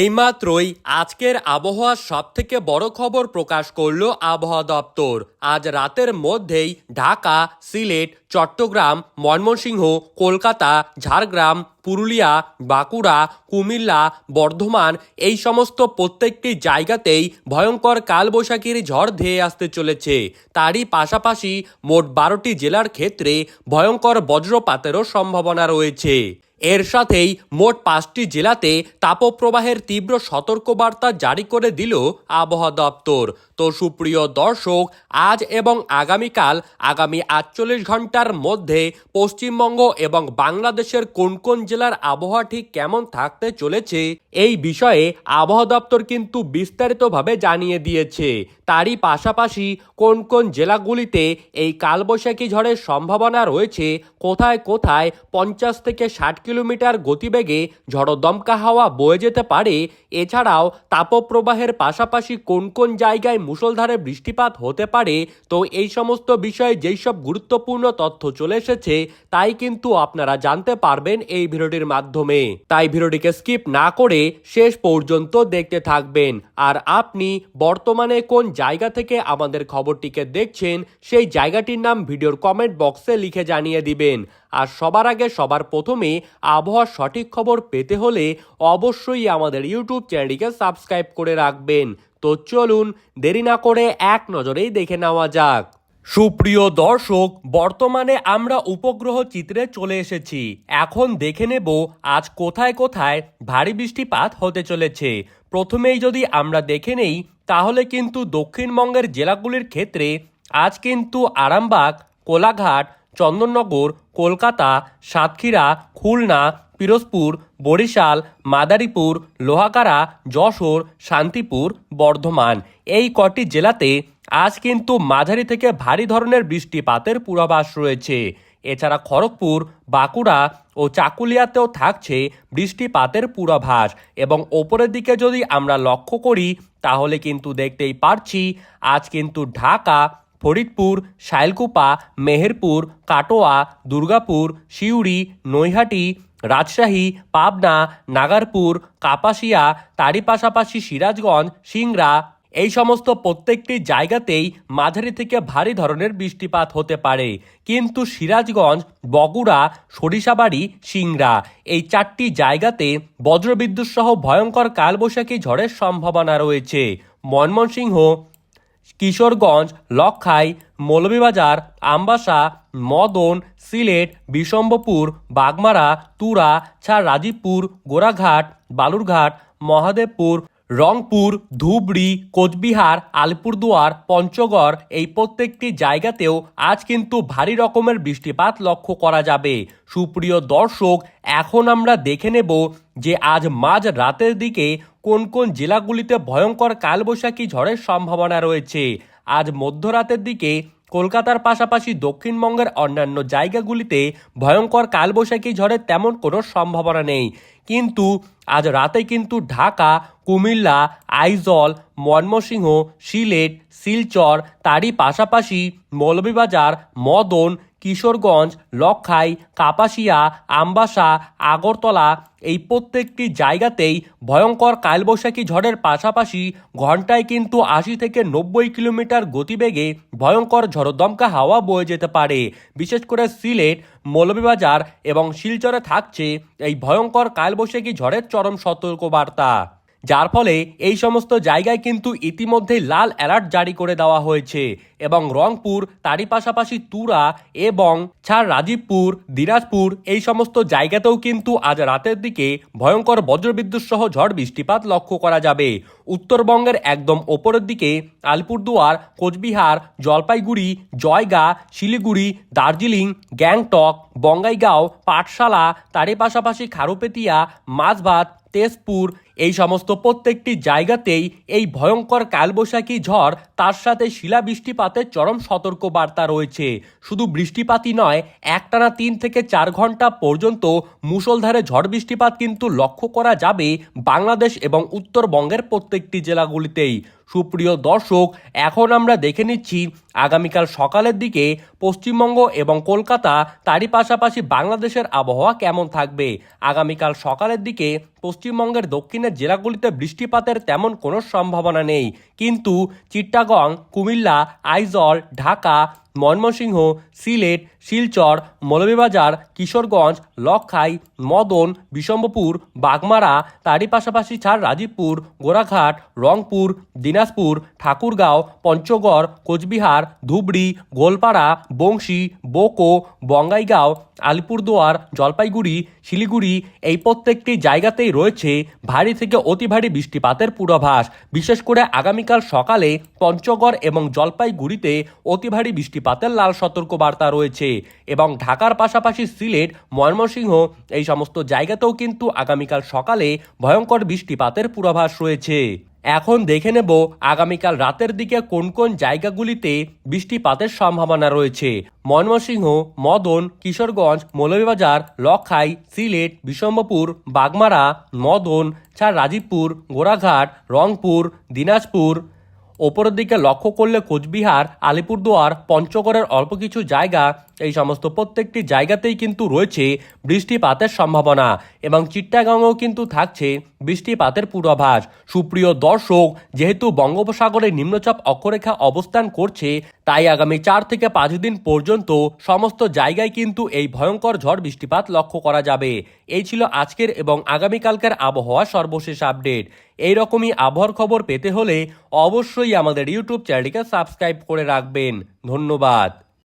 এইমাত্রই আজকের আবহাওয়ার সব থেকে বড় খবর প্রকাশ করল আবহাওয়া দপ্তর। আজ রাতের মধ্যেই ঢাকা, সিলেট, চট্টগ্রাম, ময়মনসিংহ, কলকাতা, ঝাড়গ্রাম, পুরুলিয়া, বাঁকুড়া, কুমিল্লা, বর্ধমান এই সমস্ত প্রত্যেকটি জায়গাতেই ভয়ঙ্কর কালবৈশাখীর ঝড় ধেয়ে আসতে চলেছে। তারই পাশাপাশি মোট বারোটি জেলার ক্ষেত্রে ভয়ঙ্কর বজ্রপাতেরও সম্ভাবনা রয়েছে। এর সাথেই মোট পাঁচটি জেলাতে তাপপ্রবাহের তীব্র সতর্কবার্তা জারি করে দিল আবহাওয়া দপ্তর। তো সুপ্রিয় দর্শক, আজ এবং আগামীকাল আগামী আটচল্লিশ ঘণ্টার মধ্যে পশ্চিমবঙ্গ এবং বাংলাদেশের কোন কোন জেলার আবহাওয়া ঠিক কেমন থাকতে চলেছে, এই বিষয়ে আবহাওয়া দপ্তর কিন্তু বিস্তারিতভাবে জানিয়ে দিয়েছে। তারই পাশাপাশি কোন কোন জেলাগুলিতে এই কালবৈশাখী ঝড়ের সম্ভাবনা রয়েছে, কোথায় কোথায় পঞ্চাশ থেকে ষাট কিলোমিটার গতিবেগে ঝড়দমকা হাওয়া বয়ে যেতে পারে, এছাড়াও তাপপ্রবাহের পাশাপাশি কোন কোন জায়গায় মুষলধারে বৃষ্টিপাত হতে পারে, তো এই সমস্ত বিষয়ে যেই সব গুরুত্বপূর্ণ তথ্য চলে এসেছে, তাই কিন্তু আপনারা জানতে পারবেন এই ভিডিওটির মাধ্যমে। তাই ভিডিওটিকে স্কিপ না করে শেষ পর্যন্ত দেখতে থাকবেন। আর আপনি বর্তমানে কোন জায়গা থেকে আমাদের খবরটিকে দেখছেন, সেই জায়গাটির নাম ভিডিওর কমেন্ট বক্সে লিখে জানিয়ে দিবেন। আর সবার আগে সবার প্রথমে আবহাওয়ার সঠিক খবর পেতে হলে অবশ্যই আমাদের ইউটিউব চ্যানেলটিকে সাবস্ক্রাইব করে রাখবেন। তো চলুন দেরি না করে এক নজরেই দেখে নেওয়া যাক। সুপ্রিয় দর্শক, বর্তমানে আমরা উপগ্রহ চিত্রে চলে এসেছি। এখন দেখে নেব আজ কোথায় কোথায় ভারী বৃষ্টিপাত হতে চলেছে। প্রথমেই যদি আমরা দেখে নেই, তাহলে কিন্তু দক্ষিণবঙ্গের জেলাগুলির ক্ষেত্রে আজ কিন্তু আরামবাগ, কোলাঘাট চন্দননগর, কলকাতা, সাতক্ষীরা, খুলনা, পিরোজপুর, বরিশাল, মাদারীপুর, লোহাগাড়া, যশোর, শান্তিপুর, বর্ধমান। এই কটি জেলাতে আজ কিন্তু মাঝারি থেকে ভারী ধরনের বৃষ্টিপাতের পূর্বাভাস রয়েছে। এছাড়া খড়গপুর, বাঁকুড়া ও চাকুলিয়াতেও থাকছে বৃষ্টিপাতের পূর্বাভাস। এবং ওপরের দিকে যদি আমরা লক্ষ্য করি, তাহলে কিন্তু দেখতেই পারছি, আজ কিন্তু ঢাকা ফরিদপুর, শাইলকুপা, মেহেরপুর, কাটোয়া, দুর্গাপুর, সিউড়ি, নৈহাটি, রাজশাহী, পাবনা, নাগারপুর, কাপাসিয়া, তারই পাশাপাশি সিরাজগঞ্জ, সিংড়া এই সমস্ত প্রত্যেকটি জায়গাতেই মাঝারি থেকে ভারী ধরনের বৃষ্টিপাত হতে পারে। কিন্তু সিরাজগঞ্জ, বগুড়া, সরিষাবাড়ি, সিংড়া এই চারটি জায়গাতে বজ্রবিদ্যুৎ সহ ভয়ঙ্কর কালবৈশাখী ঝড়ের সম্ভাবনা রয়েছে। ময়মনসিংহ কিশোরগঞ্জ লক্ষাই মৌলভীবাজার, আমবাসা, মদন, সিলেট বিশম্বপুর বাগমারা, তুরা ছাড় রাজীবপুর গোরাঘাট, বালুরঘাট, মহাদেবপুর, রংপুর, ধুবড়ি, কোচবিহার, আলিপুরদুয়ার, পঞ্চগড় এই প্রত্যেকটি জায়গাতেও আজ কিন্তু ভারী রকমের বৃষ্টিপাত লক্ষ্য করা যাবে। সুপ্রিয় দর্শক, এখন আমরা দেখে নেব যে আজ মাঝ রাতের দিকে কোন কোন জেলাগুলিতে ভয়ঙ্কর কালবৈশাখী ঝড়ের সম্ভাবনা রয়েছে? আজ মধ্যরাতের দিকে কলকাতার পাশাপাশি দক্ষিণবঙ্গের অন্যান্য জায়গাগুলিতে ভয়ঙ্কর কালবৈশাখী ঝড়ের তেমন কোনো সম্ভাবনা নেই। কিন্তু আজ রাতে কিন্তু ঢাকা, কুমিল্লা, আইজল, ময়মনসিংহ, সিলেট, শিলচর, তারই পাশাপাশি মৌলভীবাজার, মদন কিশোরগঞ্জ লক্ষাই কাপাসিয়া, আমবাসা, আগরতলা এই প্রত্যেকটি জায়গাতেই ভয়ঙ্কর কালবৈশাখী ঝড়ের পাশাপাশি ঘন্টায় কিন্তু আশি থেকে নব্বই কিলোমিটার গতিবেগে ভয়ঙ্কর ঝড়দমকা হাওয়া বয়ে যেতে পারে। বিশেষ করে সিলেট, মৌলভীবাজার এবং শিলচরে থাকছে এই ভয়ঙ্কর কালবৈশাখী ঝড়ের চরম সতর্কবার্তা। যার ফলে এই সমস্ত জায়গায় কিন্তু ইতিমধ্যেই লাল অ্যালার্ট জারি করে দেওয়া হয়েছে এবং রংপুর, তারই পাশাপাশি তুরা এবং ছাড় রাজীবপুর দিনাজপুর এই সমস্ত জায়গাতেও কিন্তু আজ রাতের দিকে ভয়ঙ্কর বজ্রবিদ্যুৎ সহ ঝড় বৃষ্টিপাত লক্ষ্য করা যাবে। উত্তরবঙ্গের একদম ওপরের দিকে আলিপুরদুয়ার, কোচবিহার, জলপাইগুড়ি, জয়গা, শিলিগুড়ি, দার্জিলিং, গ্যাংটক, বঙ্গাইগাঁও, পাঠশালা, তারই পাশাপাশি খারুপেতিয়া মাছভাত তেজপুর এই সমস্ত প্রত্যেকটি জায়গাতেই এই ভয়ঙ্কর কালবৈশাখী ঝড়, তার সাথে শিলা বৃষ্টিপাতের চরম সতর্ক বার্তা রয়েছে। শুধু বৃষ্টিপাতই নয়, একটানা তিন থেকে চার ঘণ্টা পর্যন্ত মুসলধারে ঝড় বৃষ্টিপাত কিন্তু লক্ষ্য করা যাবে বাংলাদেশ এবং উত্তরবঙ্গের প্রত্যেকটি জেলাগুলিতেই। সুপ্রিয় দর্শক, এখন আমরা দেখে নিচ্ছি আগামীকাল সকালের দিকে পশ্চিমবঙ্গ এবং কলকাতা তারই পাশাপাশি বাংলাদেশের আবহাওয়া কেমন থাকবে? আগামীকাল সকালের দিকে পশ্চিমবঙ্গের দক্ষিণের জেলাগুলিতে বৃষ্টিপাতের তেমন কোনো সম্ভাবনা নেই। কিন্তু চিট্টাগং কুমিল্লা, আইজল, ঢাকা ময়মনসিংহ, সিলেট, শিলচর, মৌলভীবাজার, কিশোরগঞ্জ, লক্ষাই, মদন বিশম্বপুর বাগমারা, তারই পাশাপাশি ছাড় রাজীবপুর গোরাঘাট রংপুর, দিনাজপুর, ঠাকুরগাঁও, পঞ্চগড়, কোচবিহার, ধুবড়ি, গোলপাড়া, বংশী, বোকো, বঙ্গাইগাঁও, আলিপুরদুয়ার, জলপাইগুড়ি, শিলিগুড়ি এই প্রত্যেকটি জায়গাতেই রয়েছে ভারী থেকে অতি ভারী বৃষ্টিপাতের পূর্বাভাস। বিশেষ করে আগামীকাল সকালে পঞ্চগড় এবং জলপাইগুড়িতে অতি ভারী বৃষ্টিপাতের লাল সতর্কবার্তা রয়েছে এবং ঢাকার পাশাপাশি সিলেট, ময়মনসিংহ এই সমস্ত জায়গাতেও কিন্তু আগামীকাল সকালে ভয়ঙ্কর বৃষ্টিপাতের পূর্বাভাস রয়েছে। এখন দেখে নেব আগামীকাল রাতের দিকে কোন কোন জায়গাগুলিতে বৃষ্টিপাতের সম্ভাবনা রয়েছে। ময়মনসিংহ, মদন, কিশোরগঞ্জ, মৌলভীবাজার লক্ষাই সিলেট বিশম্বপুর বাগমারা, মদন ছাড় রাজীবপুর গোরাঘাট রংপুর, দিনাজপুর ওপরের দিকে লক্ষ্য করলে কোচবিহার আলিপুরদুয়ার পঞ্চগড়ের অল্প কিছু জায়গা এই সমস্ত প্রত্যেকটি জায়গাতেই কিন্তু রয়েছে বৃষ্টিপাতের সম্ভাবনা এবং চিট্টাগাংয়েও কিন্তু থাকছে বৃষ্টিপাতের পূর্বাভাস। সুপ্রিয় দর্শক, যেহেতু বঙ্গোপসাগরে নিম্নচাপ অক্ষরেখা অবস্থান করছে, তাই আগামী চার থেকে পাঁচ দিন পর্যন্ত সমস্ত জায়গায় কিন্তু এই ভয়ঙ্কর ঝড় বৃষ্টিপাত লক্ষ্য করা যাবে। এই ছিল আজকের এবং আগামীকালকের আবহাওয়া সর্বশেষ আপডেট। এই রকমই আবহাওয়ার খবর পেতে হলে অবশ্যই আমাদের ইউটিউব চ্যানেলটিকে সাবস্ক্রাইব করে রাখবেন। ধন্যবাদ।